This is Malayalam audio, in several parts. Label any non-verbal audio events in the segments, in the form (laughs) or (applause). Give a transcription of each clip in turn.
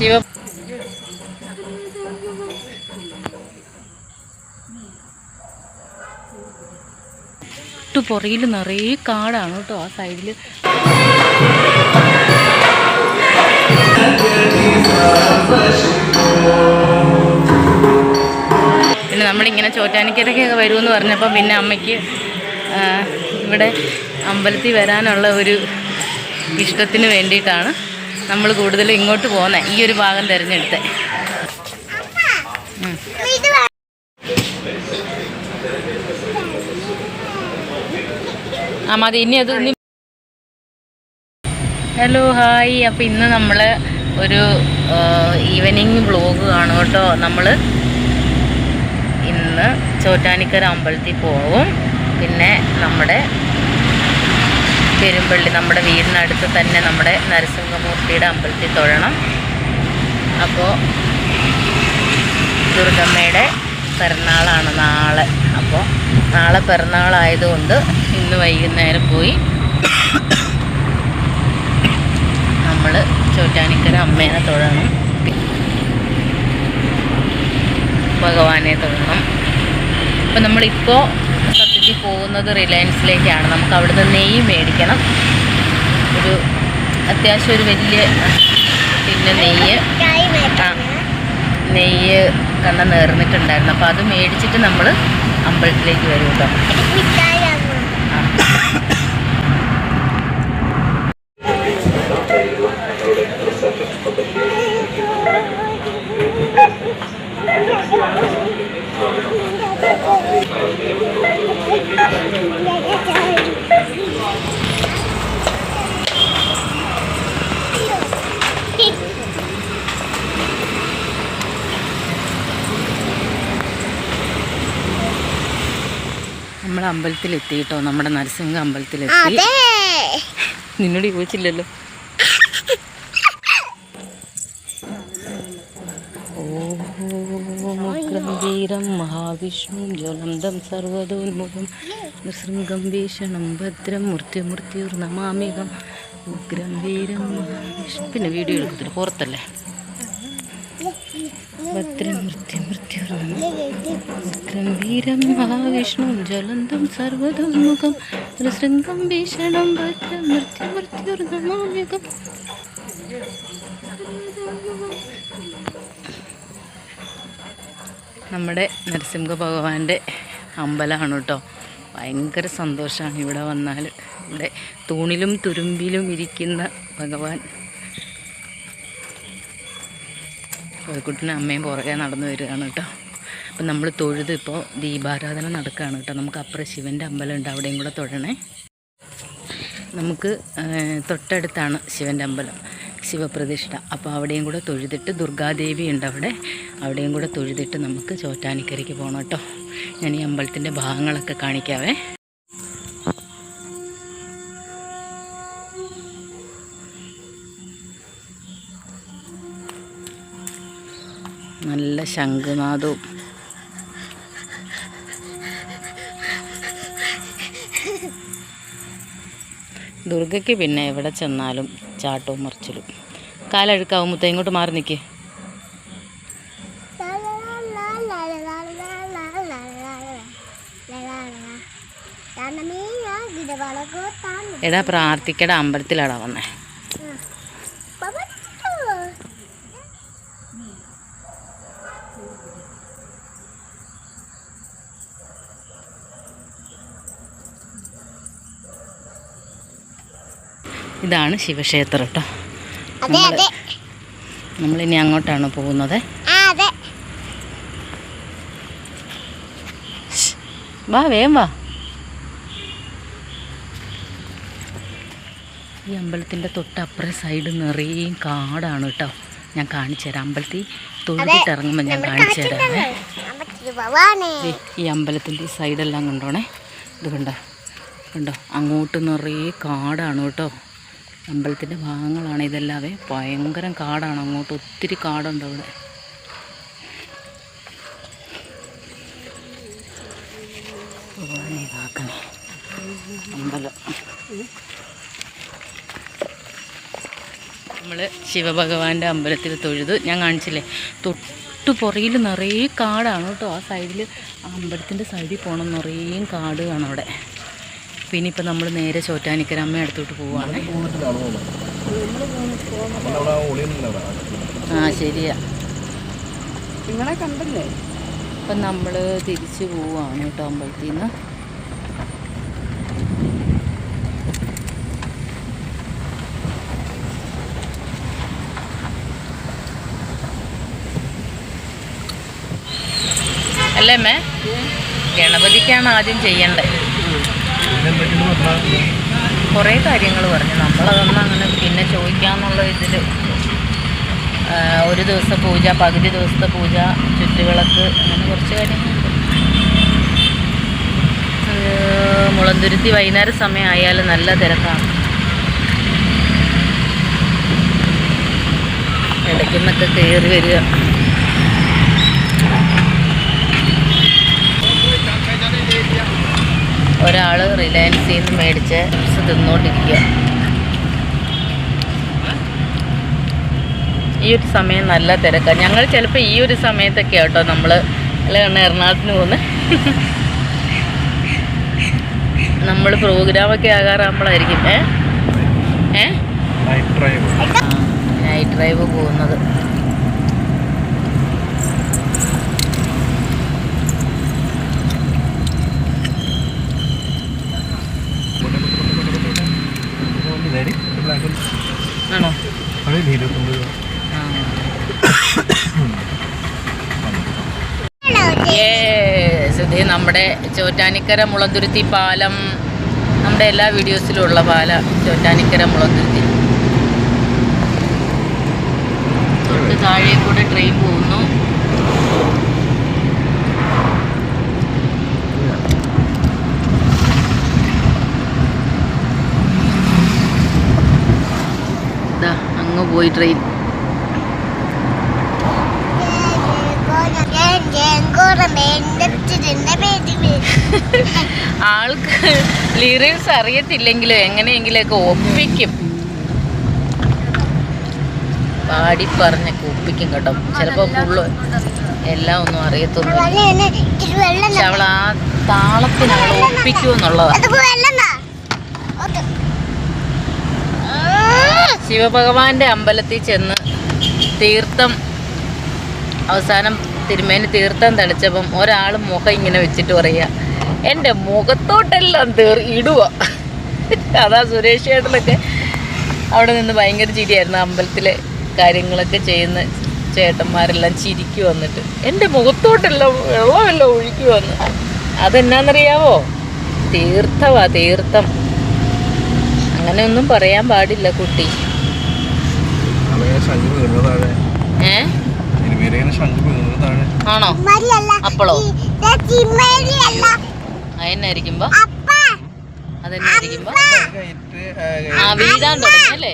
ശിവ പുറയിൽ നിറയെ കാടാണ് കേട്ടോ ആ സൈഡിൽ പിന്നെ നമ്മളിങ്ങനെ ചോറ്റാനിക്കരക്കൊക്കെ വരുമെന്ന് പറഞ്ഞപ്പോൾ പിന്നെ അമ്മയ്ക്ക് ഇവിടെ അമ്പലത്തിൽ വരാനുള്ള ഒരു ഇഷ്ടത്തിന് വേണ്ടിയിട്ടാണ്. നമ്മൾ കൂടുതലും ഇങ്ങോട്ട് പോകുന്നത് ഈ ഒരു ഭാഗം തിരഞ്ഞെടുത്ത്. അമ്മ ഇനി അത് ഹലോ ഹായ് അപ്പോൾ ഇന്ന് നമ്മൾ ഒരു ഈവനിങ് വ്ളോഗ് കാണും കേട്ടോ. നമ്മൾ ഇന്ന് ചോറ്റാനിക്കര അമ്പലത്തിൽ പോകും പിന്നെ നമ്മുടെ പെരുമ്പള്ളി നമ്മുടെ വീടിനടുത്ത് തന്നെ നമ്മുടെ നരസിംഹമൂർത്തിയുടെ അമ്പലത്തിൽ തൊഴണം. അപ്പോൾ ദുർഗമ്മയുടെ പിറന്നാളാണ് നാളെ. അപ്പോൾ നാളെ പിറന്നാളായതുകൊണ്ട് ഇന്ന് വൈകുന്നേരം പോയി നമ്മൾ ചോറ്റാനിക്കര അമ്മേനെ തൊഴണം. ഭഗവാനെ തൊഴണം. അപ്പം നമ്മളിപ്പോൾ സത്യത്തിൽ പോകുന്നത് റിലയൻസിലേക്കാണ്. നമുക്ക് അവിടുന്ന് നെയ്യ് മേടിക്കണം. ഒരു അത്യാവശ്യം ഒരു വലിയ പിന്നെ നെയ്യ്. ആ നെയ്യ് കണ്ണ നേർന്നിട്ടുണ്ടായിരുന്നു. അപ്പോൾ അത് മേടിച്ചിട്ട് നമ്മൾ അമ്പലത്തിലേക്ക് വരും കേട്ടോ. ആ നമ്മൾ അമ്പലത്തിലെത്തി കേട്ടോ നമ്മുടെ നരസിംഹ അമ്പലത്തിലെത്തി. നിന്നോട് ചോദിച്ചില്ലല്ലോ. ഓം മഹാവിഷ്ണു ജ്വലന്തം സർവതോന്മുഖം നൃസൃംഗം ഭീഷണം ഭദ്രം മൃത്യുമൃത്യുർ നമാമികം ഉഗ്രം വീരം മഹാവിഷ്ണു. പിന്നെ വീഡിയോ എടുക്കത്തില്ല. പുറത്തല്ലേ? ഭദ്രം നമ ഉഗ്രം വീരം മഹാവിഷ്ണു ജ്വലന്തം സർവതോന്മുഖം നൃശൃംഗം ഭീഷണം ഭദ്രം മൃത്യുമൃത്യുർ നമാമികം നമ്മുടെ നരസിംഹ ഭഗവാന്റെ അമ്പലമാണ് കേട്ടോ. ഭയങ്കര സന്തോഷമാണ് ഇവിടെ വന്നാൽ. ഇവിടെ തൂണിലും തുരുമ്പിലും ഇരിക്കുന്ന ഭഗവാൻ. കോഴിക്കുട്ടിനും അമ്മയും പുറകെ നടന്നു വരികയാണ് കേട്ടോ. അപ്പം നമ്മൾ തൊഴുത് ഇപ്പോൾ ദീപാരാധന നടക്കുകയാണ് കേട്ടോ. നമുക്ക് അപ്പുറം ശിവന്റെ അമ്പലമുണ്ട് അവിടെയും കൂടെ തൊഴണേ. നമുക്ക് തൊട്ടടുത്താണ് ശിവന്റെ അമ്പലം ശിവപ്രതിഷ്ഠ. അപ്പോൾ അവിടെയും കൂടെ തൊഴുതിട്ട് ദുർഗാദേവി ഉണ്ട് അവിടെ. അവിടെയും കൂടെ തൊഴുതിട്ട് നമുക്ക് ചോറ്റാനിക്കരയ്ക്ക് പോകണം കേട്ടോ. ഞാൻ ഈ അമ്പലത്തിന്റെ ഭാഗങ്ങളൊക്കെ കാണിക്കാവേ. നല്ല ശംഖുനാദവും ദുർഗയ്ക്ക് പിന്നെ എവിടെ ചെന്നാലും ചാട്ടവും മറിച്ചിലും കാലഴുക്കാവും മുത്ത ഇങ്ങോട്ട് മാറി നിൽക്കി എടാ പ്രാർത്ഥിക്കട അമ്പലത്തിലാടാ വന്നേ. ഇതാണ് ശിവക്ഷേത്രം കേട്ടോ. അതെ നമ്മളിനി അങ്ങോട്ടാണ് പോകുന്നത്. വാ വേം വാ. ഈ അമ്പലത്തിന്റെ തൊട്ടപ്പുറം സൈഡ് നിറയും കാടാണ് കേട്ടോ. ഞാൻ കാണിച്ചു തരാം. അമ്പലത്തിൽ തൊഴുതിട്ട് ഇറങ്ങുമ്പോൾ ഞാൻ കാണിച്ചു തരാമേ അമ്മച്ചിരി ഈ അമ്പലത്തിന്റെ സൈഡെല്ലാം കണ്ടോണേ. ഇത് കണ്ടോ? കണ്ടോ? അങ്ങോട്ട് നിറയെ കാടാണ് കേട്ടോ. അമ്പലത്തിന്റെ ഭാഗങ്ങളാണ് ഇതെല്ലാവേ. ഭയങ്കരം കാടാണ്. അങ്ങോട്ട് ഒത്തിരി കാടുണ്ട് അവിടെ. അമ്പലം. നമ്മൾ ശിവഭഗവാന്റെ അമ്പലത്തിൽ തൊഴുത് ഞാൻ കാണിച്ചില്ലേ? തൊട്ട് പുറയിൽ നിറയെ കാടാണ് കേട്ടോ. ആ സൈഡിൽ അമ്പലത്തിന്റെ സൈഡിൽ പോകണം നിറയേയും കാട് കാണും അവിടെ. പിന്നെ ഇപ്പം നമ്മൾ നേരെ ചോറ്റാനിക്കര അമ്മ അടുത്തോട്ട് പോവാണ്. ആ ശരിയാ. നിങ്ങളെ കണ്ടല്ലേ? അപ്പം നമ്മൾ തിരിച്ചു പോവാണ് കേട്ടോ അമ്പലത്തിൽ നിന്ന് അല്ലേ മേ ഗണപതിക്കാണ് ആദ്യം ചെയ്യേണ്ടത് കുറേ കാര്യങ്ങൾ പറഞ്ഞു. നമ്മളതൊന്നും അങ്ങനെ പിന്നെ ചോദിക്കാമെന്നുള്ള ഇതിൽ ഒരു ദിവസത്തെ പൂജ പകുതി ദിവസത്തെ പൂജ ചുറ്റുവിളക്ക് അങ്ങനെ കുറച്ച് കാര്യങ്ങളുണ്ട്. മുളന്തുരുത്തി വൈകുന്നേരം സമയം ആയാലും നല്ല തിരക്കാണ്. ഇടയ്ക്കുന്നൊക്കെ കയറി വരിക. ഒരാൾ റിലയൻസിൽ നിന്ന് മേടിച്ച് ചിപ്സ് തിന്നുകൊണ്ടിരിക്കുക ഈ ഒരു സമയം നല്ല തിരക്കാണ് ഞങ്ങൾ ചിലപ്പോൾ ഈ ഒരു സമയത്തൊക്കെ കേട്ടോ നമ്മൾ അല്ല എറണാകുളത്തിന് പോകുന്നത് നമ്മൾ പ്രോഗ്രാമൊക്കെ ആകാറാകുമ്പോഴായിരിക്കും ഏ? ഏ? നൈറ്റ് ഡ്രൈവ് പോകുന്നത് ആണോ ആ Yes, ഇത് നമ്മുടെ ചോറ്റാനിക്കര മുളന്തുരുത്തി പാലം നമ്മുടെ എല്ലാ വീഡിയോസിലും ഉള്ള പാല ചോറ്റാനിക്കര മുളന്തുരുത്തി. തൊട്ട് താഴെ കൂടെ ട്രെയിൻ പോകുന്നു. അങ്ങ് പോയി ട്രെയിൻ. (laughs) ആൾക്ക് ലിറിക്സ് അറിയത്തില്ലെങ്കിലും എങ്ങനെയെങ്കിലൊക്കെ ഒപ്പിക്കും. പാടി പറഞ്ഞൊക്കെ ഒപ്പിക്കും കേട്ടോ. ചിലപ്പോൾ ഫുള്ള് എല്ലാം ഒന്നും അറിയത്തൊന്നും പക്ഷെ അവൾ ആ താളത്തിന് അവൾ ഒപ്പിക്കുമെന്നുള്ളതാണ് ശിവഭഗവാന്റെ അമ്പലത്തിൽ ചെന്ന് തീർത്ഥം അവസാനം തിരുമേനി തീർത്ഥം തളിച്ചപ്പം ഒരാൾ മുഖം ഇങ്ങനെ വെച്ചിട്ട് പറയുക എന്റെ മുഖത്തോട്ടെല്ലാം തീർ ഇടുക അതാ സുരേഷ് ചേട്ടനൊക്കെ അവിടെ നിന്ന് ഭയങ്കര ചിരിയായിരുന്നു അമ്പലത്തിലെ കാര്യങ്ങളൊക്കെ ചെയ്യുന്ന ചേട്ടന്മാരെല്ലാം ചിരിക്കു വന്നിട്ട് എന്റെ മുഖത്തോട്ടെല്ലാം വെള്ളമെല്ലാം ഒഴുക്കി വന്ന് അതെന്നാന്നറിയാവോ? തീർത്ഥവാ തീർത്ഥം. അങ്ങനെയൊന്നും പറയാൻ പാടില്ല കുട്ടി. ഏ? തിരുമേലിങ്ങനെ ശംഖ് വീണത് താഴെ ആണോ അപ്പളോ? അതെന്നായിരിക്കുമ്പോ? അതെന്നായിരിക്കുമ്പോ ആ വീഴാൻ തുടങ്ങിയല്ലേ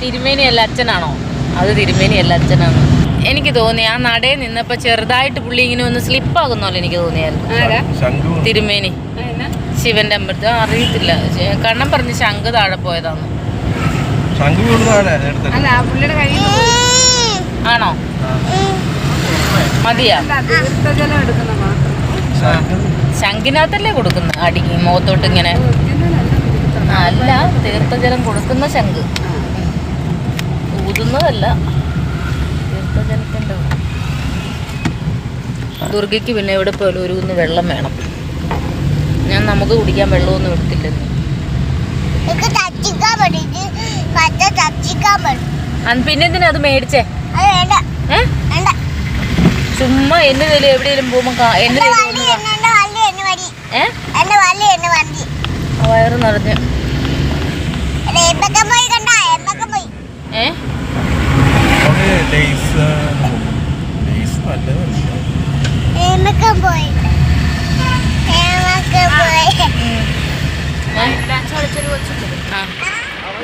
തിരുമേനി അല്ല? അച്ഛനാണോ അത് തിരുമേനി അല്ല അച്ഛനാണ്? എനിക്ക് തോന്നി ആ നടയിൽ നിന്നപ്പോ ചെറുതായിട്ട് പുള്ളി ഇങ്ങനെ ഒന്ന് സ്ലിപ്പ് പോലെ എനിക്ക് തോന്നിയായിരുന്നു. തിരുമേനി? ശിവന്റെ അമ്പലത്തിൽ. അറിയത്തില്ല. കണ്ണം പറഞ്ഞ് ശംഖ് താഴെ പോയതാന്ന് കയ്യിൽ ആണോ? മതിയാ. ശംഖിനകത്തല്ലേ കൊടുക്കുന്നത്? അടി മുഖത്തോട്ട് ഇങ്ങനെ. അല്ല തീർത്ഥജലം കൊടുക്കുന്ന ശംഖ്. ഊതുന്നതല്ല. തീർത്ഥജലത്തിന്റെ ദുർഗയ്ക്ക് പിന്നെ എവിടെ പോലും ഒരു വെള്ളം വേണം. ഞാൻ നമുക്ക് കുടിക്കാൻ വെള്ളമൊന്നും എടുത്തില്ലെന്ന്. പിന്നെ എന്തിനാ അത് മേടിച്ചേ? വേണ്ട. വേണ്ട. ചുമ്മാ എന്റെ നില എവിടെയെങ്കിലും പോകുമ്പോ എന്നെ എന്റെ വയറ് നിറഞ്ഞ്. ഏ? പോയി?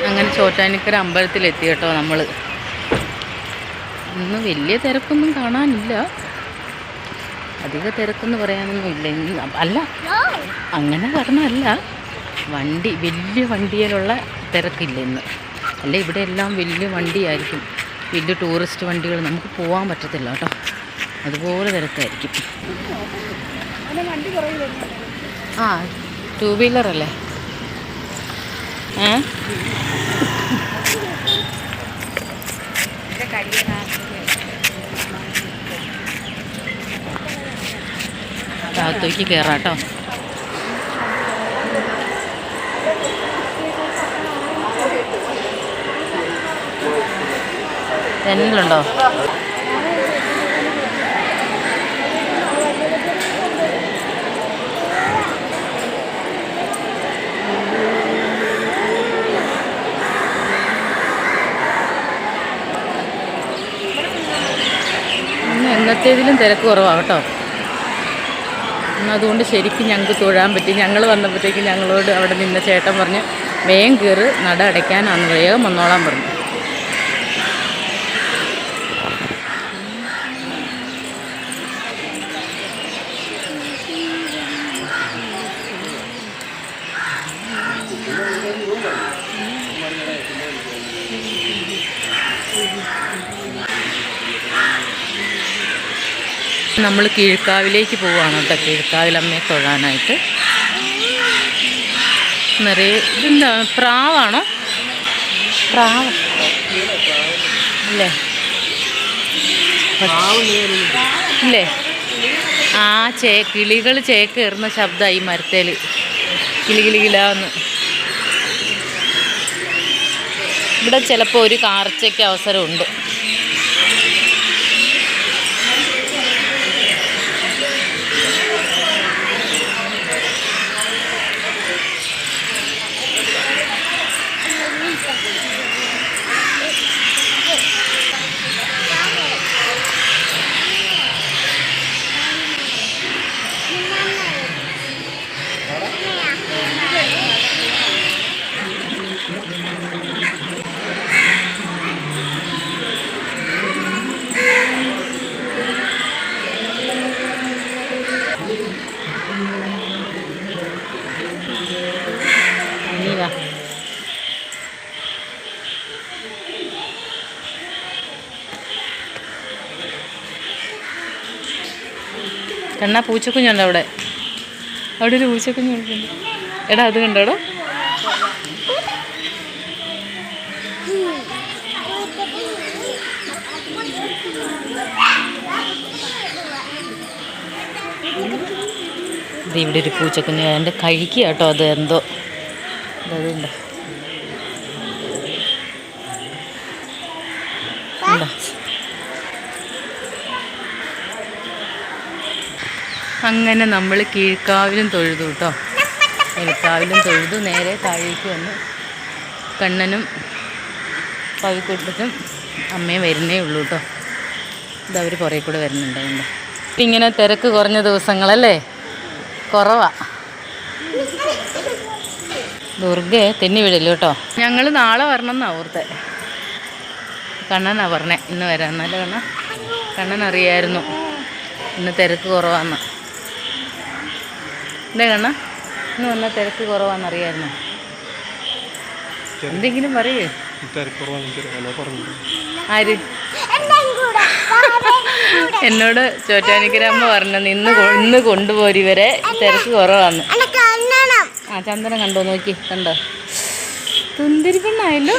അങ്ങനെ ചോറ്റാനിക്കര അമ്പലത്തിലെത്തി കേട്ടോ നമ്മൾ ഇന്ന് വലിയ തിരക്കൊന്നും കാണാനില്ല. അധിക തിരക്കെന്ന് പറയാനൊന്നും ഇല്ല. അല്ല. അങ്ങനെ പറഞ്ഞല്ല വണ്ടി വലിയ വണ്ടിയിലുള്ള തിരക്കില്ല ഇന്ന്. അല്ല ഇവിടെ എല്ലാം വലിയ വണ്ടിയായിരിക്കും. വലിയ ടൂറിസ്റ്റ് വണ്ടികൾ നമുക്ക് പോകാൻ പറ്റത്തില്ല കേട്ടോ. അതുപോലെ തിരക്കായിരിക്കും. ആ ടു വീലറല്ലേ ഏ? അകത്തേക്ക് കയറാം കേട്ടോ. ജനലുണ്ടോ ഇന്ന് എന്നത്തേതിലും തിരക്ക് കുറവാണ് കേട്ടോ. അതുകൊണ്ട് ശരിക്കും ഞങ്ങൾക്ക് തൊഴാൻ പറ്റി. ഞങ്ങൾ വന്നപ്പോഴത്തേക്കും ഞങ്ങളോട് അവിടെ നിന്ന ചേട്ടൻ പറഞ്ഞ് വേഗം കയറ് നട അടയ്ക്കാനാണ് വേഗം വന്നോളാൻ പറഞ്ഞു. നമ്മൾ കീഴ്ക്കാവിലേക്ക് പോവുകയാണ് കേട്ടോ. കീഴ്ക്കാവിലമ്മയെ തൊഴാനായിട്ട്. നിറയെ ഇതെന്താ? പ്രാവാണോ? പ്രാവ്. അല്ലേ ഇല്ലേ? ആ ചേ കിളികൾ ചേക്കേറുന്ന ശബ്ദമായി മരത്തേൽ കിളി കിളി ഇവിടെ ചിലപ്പോൾ ഒരു കാർച്ചയ്ക്ക് അവസരമുണ്ട്. കണ്ണാ പൂച്ചക്കുഞ്ഞുണ്ട് അവിടെ. അവിടെ ഒരു പൂച്ചക്കുഞ്ഞുണ്ട് എടാ അത് കണ്ടോ ഇത് ഇവിടെ ഒരു പൂച്ചക്കുഞ്ഞ് എന്റെ കഴിക്കുക കേട്ടോ അത് എന്തോ. അതുണ്ട് ഉണ്ടോ അങ്ങനെ നമ്മൾ കീഴ്ക്കാവിലും തൊഴുതു കേട്ടോ. കീഴ്ക്കാവിലും തൊഴുതു നേരെ താഴേക്ക് വന്ന്. കണ്ണനും പവിക്കുട്ടനും അമ്മയും വരുന്നേ ഉള്ളൂ കേട്ടോ. ഇതവർ കുറേ കൂടെ വരുന്നുണ്ട് അതുകൊണ്ട് ഇങ്ങനെ തിരക്ക് കുറഞ്ഞ ദിവസങ്ങളല്ലേ? കുറവാ. ദുർഗയെ തെന്നി വിടല്ലോ കേട്ടോ. ഞങ്ങൾ നാളെ വരണം എന്നാ ഓർത്തെ. കണ്ണനാ പറഞ്ഞേ ഇന്ന് വരാം എന്നാലും കണ്ണൻ കണ്ണൻ അറിയായിരുന്നു ഇന്ന് തിരക്ക് കുറവാന്ന്. എന്തേ കണ്ണ. ഇന്ന് വന്ന തിരക്ക് കുറവാന്ന് അറിയായിരുന്നു എന്തെങ്കിലും പറയേ. ആര്? എന്നോട് ചോറ്റാനിക്കരമ്മ പറഞ്ഞു ഇന്ന് ഇന്ന് കൊണ്ടുപോരി ഇവരെ. തിരക്ക് കുറവാന്ന്. ആ ചന്ദനം കണ്ടോ? നോക്കി കണ്ടോ? തുന്തിരി പെണ്ണായല്ലോ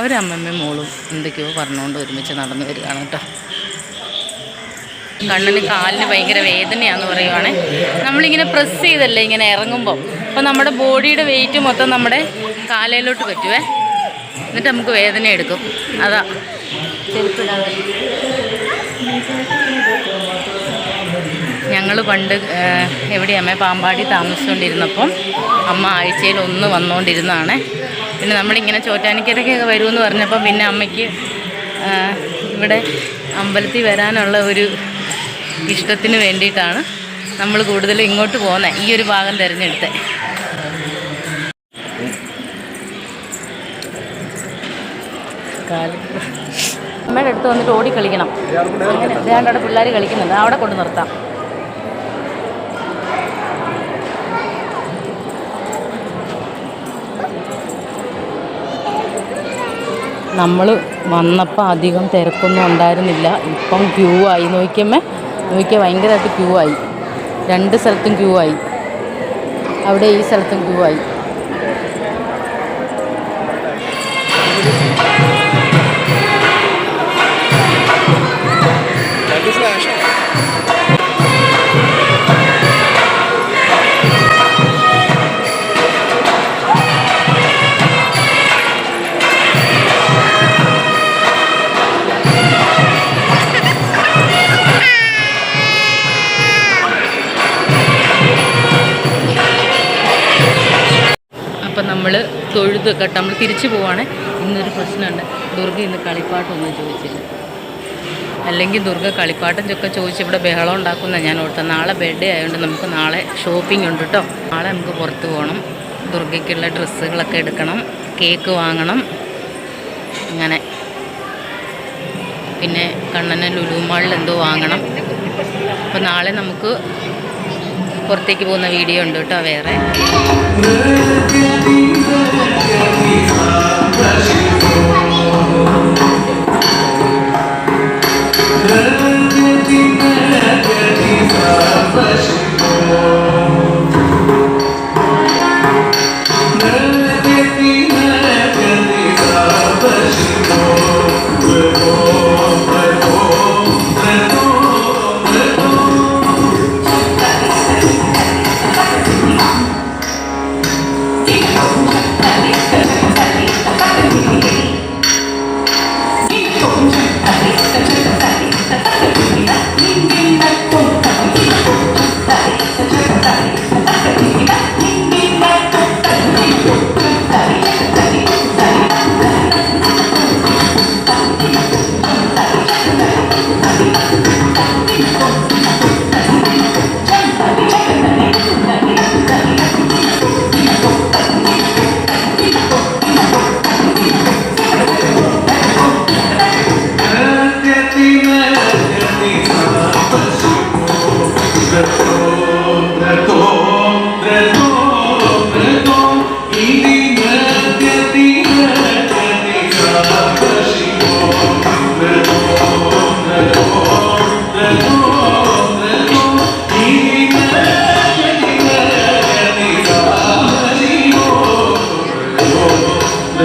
അവരമ്മമ്മയും മോളും എന്തൊക്കെയോ പറഞ്ഞുകൊണ്ട് ഒരുമിച്ച് നടന്നു വരികയാണ് കേട്ടോ. കണ്ണിന് കാലിന് ഭയങ്കര വേദനയാന്ന് പറയുവാണേ. നമ്മളിങ്ങനെ പ്രസ് ചെയ്തല്ലേ ഇങ്ങനെ ഇറങ്ങുമ്പോൾ അപ്പോൾ നമ്മുടെ ബോഡിയുടെ വെയിറ്റ് മൊത്തം നമ്മുടെ കാലയിലോട്ട് പറ്റുവേ. എന്നിട്ട് നമുക്ക് വേദന എടുക്കും. അതാ. ഞങ്ങൾ പണ്ട് എവിടെയമ്മ പാമ്പാടി താമസിച്ചുകൊണ്ടിരുന്നപ്പം അമ്മ ആഴ്ചയിൽ ഒന്ന് വന്നുകൊണ്ടിരുന്നതാണ് പിന്നെ നമ്മളിങ്ങനെ ചോറ്റാനിക്കരയ്ക്കൊക്കെ വരുമെന്ന് പറഞ്ഞപ്പം പിന്നെ അമ്മയ്ക്ക് ഇവിടെ അമ്പലത്തിൽ വരാനുള്ള ഒരു ഇഷ്ടത്തിന് വേണ്ടിയിട്ടാണ് നമ്മൾ കൂടുതലും ഇങ്ങോട്ട് പോകുന്നത്. ഈ ഒരു ഭാഗം തിരഞ്ഞെടുത്തത് കാൽ. അമ്മയുടെ അടുത്ത് വന്നിട്ട് ഓടി കളിക്കണം. അങ്ങനെ ഇതാണ്ട് അവിടെ പിള്ളേർ കളിക്കുന്നുണ്ട്. അവിടെ കൊണ്ട് നിർത്താം. നമ്മൾ വന്നപ്പോൾ അധികം തിരക്കൊന്നും ഉണ്ടായിരുന്നില്ല. ഇപ്പം ക്യൂ ആയി. നോക്കിയമ്മേ നോക്കിയാൽ ഭയങ്കരമായിട്ട് ക്യൂ ആയി. രണ്ട് സ്ഥലത്തും ക്യൂ ആയി. അവിടെ ഈ സ്ഥലത്തും ക്യൂ ആയി. തൊഴുത് കേട്ടോ നമ്മൾ തിരിച്ചു പോവാണ്. ഇന്നൊരു പ്രശ്നമുണ്ട്. ദുർഗ ഇന്ന് കളിപ്പാട്ടൊന്നും ചോദിച്ചില്ല അല്ലെങ്കിൽ ദുർഗ കളിപ്പാട്ടം ചൊക്കെ ചോദിച്ച് ഇവിടെ ബഹളം ഉണ്ടാക്കുന്ന ഞാൻ ഓർത്ത നാളെ ബർത്ത്ഡേ ആയതുകൊണ്ട് നമുക്ക് നാളെ ഷോപ്പിംഗ് ഉണ്ട് കേട്ടോ നാളെ നമുക്ക് പുറത്ത് പോകണം. ദുർഗയ്ക്കുള്ള ഡ്രസ്സുകളൊക്കെ എടുക്കണം. കേക്ക് വാങ്ങണം. അങ്ങനെ. പിന്നെ കണ്ണന് ലുലുമാളിൽ എന്തോ വാങ്ങണം. അപ്പോൾ നാളെ നമുക്ക് പുറത്തേക്ക് പോകുന്ന വീഡിയോ ഉണ്ട് കേട്ടോ വേറെ. അങ്ങനെ നമ്മൾ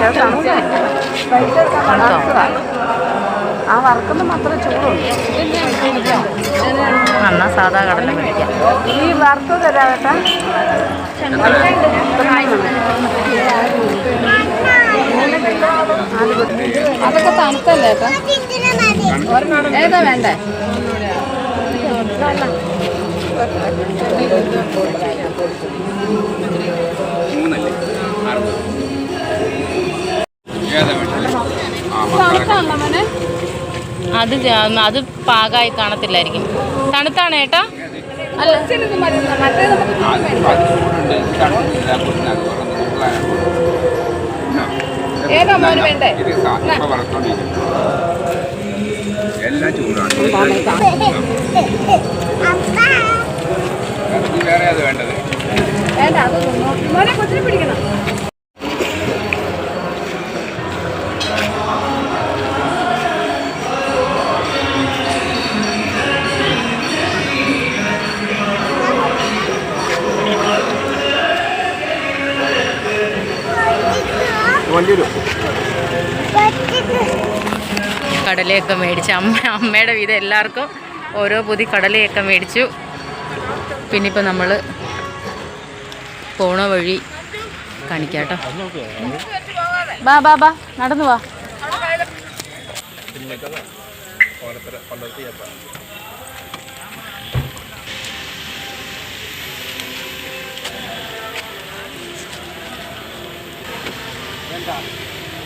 വിശേഷം ആ വറക്കുന്ന മാത്രം ചൂടുണ്ട് എന്നാ സാധാ കടല മേടിക്കാം. ഈ വറുത്ത് തരാവേട്ടാ അതൊക്കെ തണുത്തല്ലേ ഏതാ വേണ്ടേ? മൂന്നല്ലേ? മോനെ അത് അത് പാകമായി കാണത്തില്ലായിരിക്കും. തണുത്താണ് ഏട്ടാ? അല്ല ഏതാ മോന് വേണ്ടേ? എല്ലാം ചൂടാണ്. വേറെ അത് വേണ്ടത്? വേണ്ട അത് മോനെ കൊച്ചിനെ പിടിക്കണം. കടലയൊക്കെ മേടിച്ചു അമ്മ അമ്മയുടെ വീതം എല്ലാവർക്കും ഓരോ പൊതി കടലയൊക്കെ മേടിച്ചു. പിന്നെ ഇപ്പം നമ്മൾ പോണ വഴി കാണിക്കാട്ടോ. ബാ ബാ ബാ നടന്നു വാ.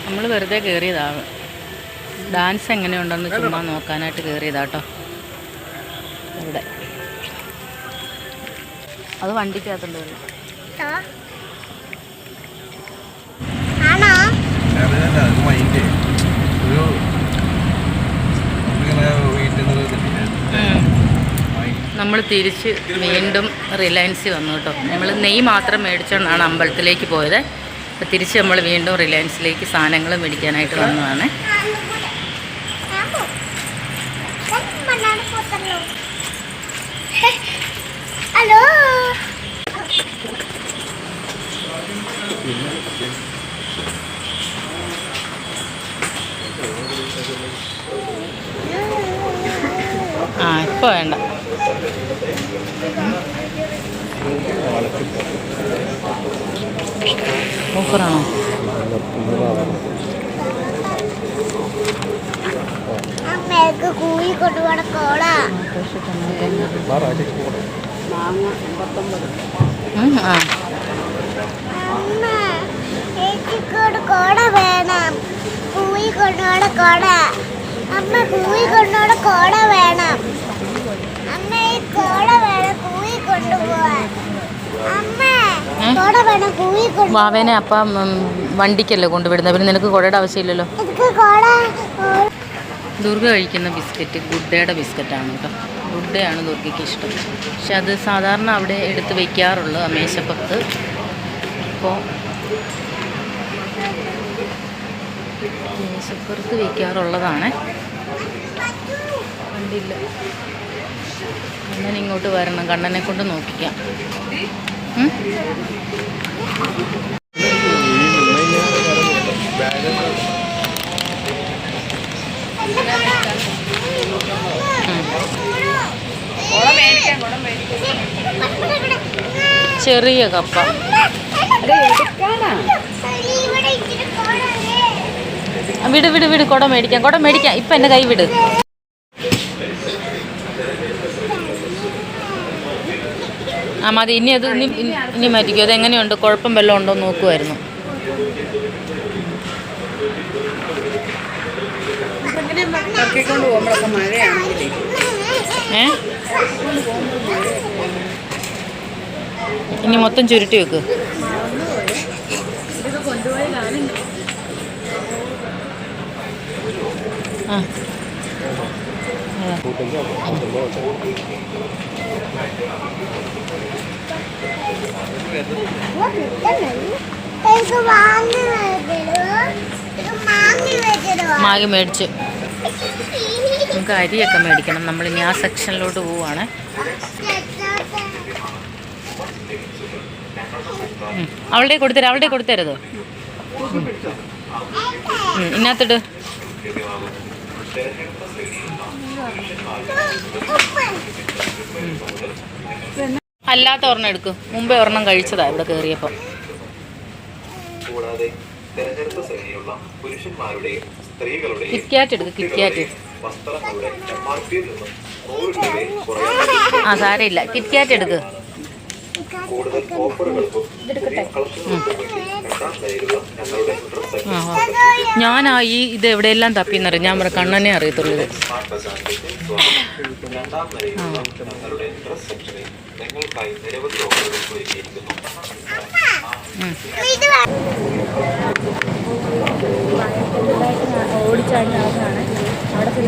നമ്മൾ വെറുതെ കയറിയതാണ് ഡാൻസ് എങ്ങനെയുണ്ടെന്ന് ചുമ്മാ നോക്കാനായിട്ട് കയറിയതാട്ടോ ഇവിടെ. അത് വണ്ടിക്കകത്തുണ്ട് നമ്മൾ തിരിച്ച് വീണ്ടും റിലയൻസിൽ വന്നു കേട്ടോ. നമ്മൾ നെയ് മാത്രം മേടിച്ചുകൊണ്ടാണ് അമ്പലത്തിലേക്ക് പോയത്. അപ്പോൾ തിരിച്ച് നമ്മൾ വീണ്ടും റിലയൻസിലേക്ക് സാധനങ്ങൾ മേടിക്കാനായിട്ട് വന്നതാണ്. ഹലോ. ആ ഇപ്പൊ വേണ്ട. ഓഫറാണോ? അമ്മയ്ക്ക് കൂലി കൊണ്ടുപോണ കോള. അമ്മ ചേച്ചിക്കോട് കോട വേണം. കൂലി കൊണ്ടുപോണ കോട അമ്മ കൂലി കൊണ്ടുപോണ കോട വേണം. അമ്മ ഈ കോട വേണം കൂലി കൊണ്ടുപോവാൻ അമ്മ കോട വേണം കൂലി കൊണ്ടു വാവേനെ അപ്പം വണ്ടിക്കല്ലേ കൊണ്ടുവിടുന്നത് പിന്നെ നിനക്ക് കുടയുടെ ആവശ്യമില്ലല്ലോ. എനിക്ക് കോട ദുർഗ കഴിക്കുന്ന ബിസ്ക്കറ്റ് ഗുഡ്ഡയുടെ ബിസ്ക്കറ്റാണ് കേട്ടോ. ഗുഡ്ഡയാണ് ദുർഗയ്ക്ക് ഇഷ്ടം. പക്ഷെ അത് സാധാരണ അവിടെ എടുത്ത് വയ്ക്കാറുള്ളൂ ആ അപ്പോൾ മേശപ്പുറത്ത് വയ്ക്കാറുള്ളതാണ് കണ്ടില്ല. കണ്ണൻ ഇങ്ങോട്ട് വരണം. കണ്ണനെ കൊണ്ട് നോക്കിക്കാം ചെറിയ കപ്പ. വിട് വിട് വിട് കുടം മേടിക്കാം കുടം മേടിക്കാം. ഇപ്പം എന്റെ കൈ വിട്. ആ മതി ഇനി അത് ഇനി ഇനി- മാറ്റിക്കോ. അത് എങ്ങനെയുണ്ട് കുഴപ്പം വല്ലതും ഉണ്ടോ നോക്കുമായിരുന്നു ഇറക്കിക്കൊണ്ട് പോകുമ്പോഴൊക്കെ ഇനി മൊത്തം ചുരുട്ടി വെക്ക്. ആ? മാഗി മേടിച്ച്. (laughs) നമുക്ക് അരിയൊക്കെ മേടിക്കണം. നമ്മൾ ഇനി ആ സെക്ഷനിലോട്ട് പോവാണ്. അവളുടെ കൊടുത്തരാ അവളുടെ കൊടുത്തരുത് ഇന്നത്തിട്ട് അല്ലാത്ത ഒരെണ്ണം എടുക്കും. മുമ്പേ ഒരെണ്ണം കഴിച്ചതാ ഇവിടെ കയറിയപ്പോൾ കൂടാതെ തെരഞ്ഞെടുത്ത ശ്രേണിയുള്ള പുരുഷന്മാരുടെയും സ്ത്രീകളുടെയും വസ്ത്രങ്ങളുടെ എം ആർ പിയിൽ നിന്നും നൂറ് രൂപയെ കുറയാൻ ആ സാരമില്ല. കിറ്റ്കാറ്റ് കൂടുതൽ ഓഫറുകൾക്കും ആ ഈ ഇത് എവിടെയെല്ലാം തപ്പിന്നറിയാം ഞാൻ പറയാം കണ്ണനെ അറിയത്തുള്ളൂ ഇത്. നിങ്ങൾക്കായി നിരവധി ഓഫറുകൾ ഒരുക്കിയിരിക്കുന്നു.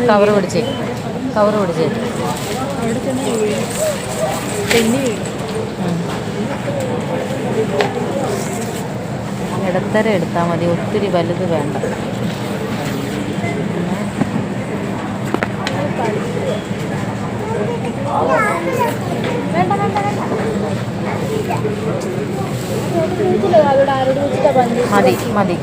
കവർ പിടിച്ചേ. കവർ പിടിച്ചേ. ഇടത്തരം എടുത്താൽ മതി. ഒത്തിരി വലുത് വേണ്ട. മതി മതി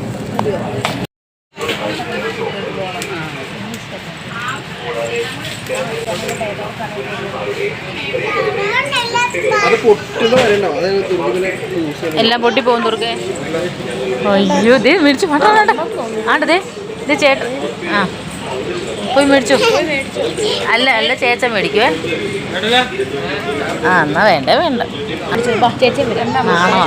ദുർഗിനെ എല്ലാം പൊട്ടി പോകും തുറക്കെ അയ്യോ ദേ മേടിച്ചു. വേണ്ട ആണ്ടതേ ദേ ഇത് ചേട്ടൻ. ആ. പോയി മേടിച്ചു. അല്ല അല്ല ചേച്ചൻ മേടിക്കുവേ. ആ എന്നാ വേണ്ട വേണ്ട. നാണോ